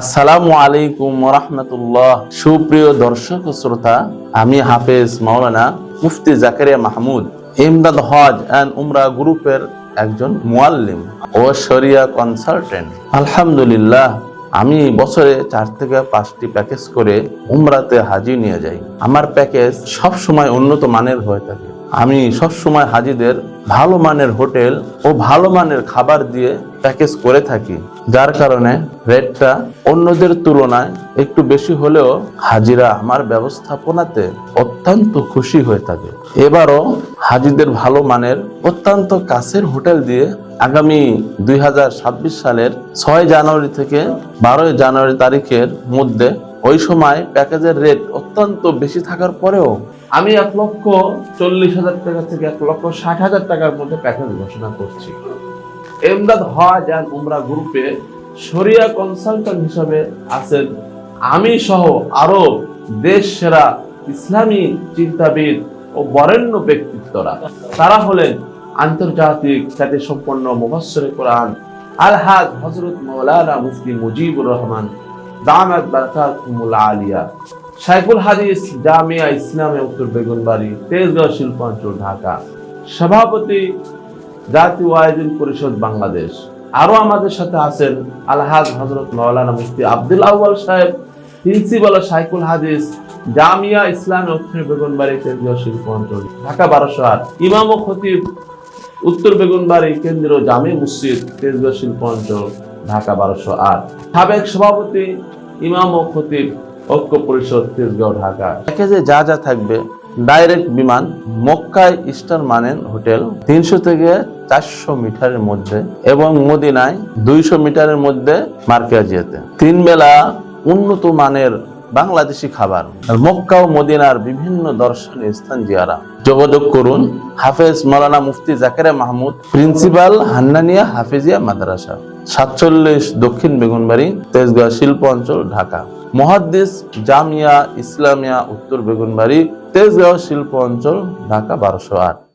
আসসালামু আলাইকুম রহমতুল্লাহ সুপ্রিয় দর্শক শ্রোতা, আমি হাফেজ মাওলানা মুফতি জাকারিয়া মাহমুদ, ইমদাদ হজ অ্যান্ড উমরা গ্রুপের একজন মুয়াল্লিম ও শরিয়া কনসালটেন্ট। আলহামদুলিল্লাহ, আমি বছরে চার থেকে পাঁচটি প্যাকেজ করে উমরাতে হাজি নিয়ে যাই। আমার প্যাকেজ সব সময় উন্নত মানের হয়ে থাকে। আমি সবসময় হাজিদের ভালো মানের হোটেল ও ভালো মানের খাবার দিয়ে প্যাকেজ করে থাকি। যার কারণে রেটটা অন্যদের তুলনায় একটু বেশি হলেও হাজিরা আমার ব্যবস্থাপনাতে অত্যন্ত খুশি হয়ে থাকে। এবারও হাজিদের ভালো মানের অত্যন্ত কাছের হোটেল দিয়ে আগামী দুই হাজার ছাব্বিশ সালের ছয় জানুয়ারি থেকে বারোই জানুয়ারি তারিখের মধ্যে ওই সময় প্যাকেজের রেট অত্যন্ত বেশি থাকার পরেও আমি এক লক্ষ চল্লিশ হাজার টাকা থেকে এক লক্ষ ষাট হাজার টাকার মধ্যে প্যাকেজ ঘোষণা করছি। এমদাদ হওয়া অ্যান্ড উমরা গ্রুপে শরিয়া কনসালটেন্ট হিসাবে আছেন আমি সহ আরও দেশ সেরা ইসলামী চিন্তাবিদ ও বরেণ্য ব্যক্তিত্বরা। তারা হলেন আন্তর্জাতিক খ্যাতি সম্পন্ন মুফাসসিরে কোরআন আলহাজ হযরত মাওলানা মুফতি মুজিবুর রহমান। দামাত বারাকাতুহুল আলিয়া। শাইখুল হাদিস জামিয়া ইসলামে উত্তর বেগুনবাড়ি, তেজগাঁও, শিল্পাঞ্চল, ঢাকা। সভাপতি জাতীয় আয়োজন পরিষদ বাংলাদেশ। আরও আমাদের সাথে আছেন আলহাজ হজরত মাওলানা মুফতি আব্দুল আউয়াল সাহেব, প্রিন্সিপাল ও সাইকুল হাদিস জামিয়া ইসলাম উত্তর বেগুনবাড়ি কেন্দ্রীয় শিল্প অঞ্চল ঢাকা বারোশো আট ইমাম ও খতিব উত্তর বেগুনবাড়ি, কেন্দ্রীয় জামি মসজিদ কেন্দ্রীয় শিল্প অঞ্চল ঢাকা বারোশো আট। সাবেক সভাপতি, ইমাম ও খতিব ঐক্য পরিষদ তেজগাঁও, ঢাকা। প্যাকেজে যা যা থাকবে, ডাইরেক্ট বিমান মক্কায় ইস্টার মানেন হোটেল তিনশো থেকে চারশো মিটারের মধ্যে এবং মদিনায় দুইশো মিটারের মধ্যে মার্কাজিয়াতে তিন বেলা উন্নত মানের বাংলাদেশি খাবার। মক্কা ও মদিনার বিভিন্ন দর্শনীয় স্থান জিয়ারা। যোগাযোগ করুন, হাফেজ মাওলানা মুফতি জাকেরা মাহমুদ, প্রিন্সিপাল হান্নানিয়া হাফেজিয়া মাদ্রাসা। সাতচল্লিশ দক্ষিণ বেগুনবাড়ি, তেজগাঁও শিল্প অঞ্চল, ঢাকা। মহাদ্দিস জামিয়া ইসলামিয়া উত্তর বেগুনবাড়ি, তেজগাঁও শিল্প অঞ্চল, ঢাকা বারোশো আট।